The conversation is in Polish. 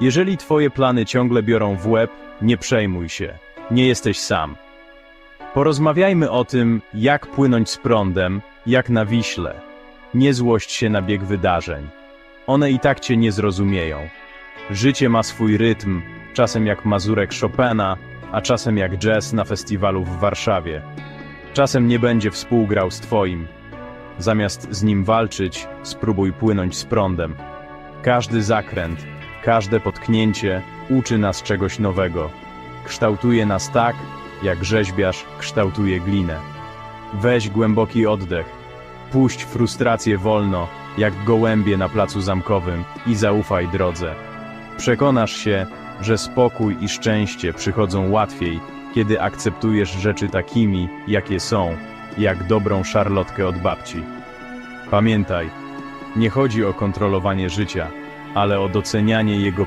Jeżeli twoje plany ciągle biorą w łeb, nie przejmuj się. Nie jesteś sam. Porozmawiajmy o tym, jak płynąć z prądem, jak na Wiśle. Nie złość się na bieg wydarzeń. One i tak cię nie zrozumieją. Życie ma swój rytm, czasem jak mazurek Chopina, a czasem jak jazz na festiwalu w Warszawie. Czasem nie będzie współgrał z twoim. Zamiast z nim walczyć, spróbuj płynąć z prądem. Każdy zakręt, każde potknięcie uczy nas czegoś nowego. Kształtuje nas tak, jak rzeźbiarz kształtuje glinę. Weź głęboki oddech. Puść frustrację wolno, jak gołębie na placu zamkowym i zaufaj drodze. Przekonasz się, że spokój i szczęście przychodzą łatwiej, kiedy akceptujesz rzeczy takimi, jakie są, jak dobrą szarlotkę od babci. Pamiętaj, nie chodzi o kontrolowanie życia, ale o docenianie jego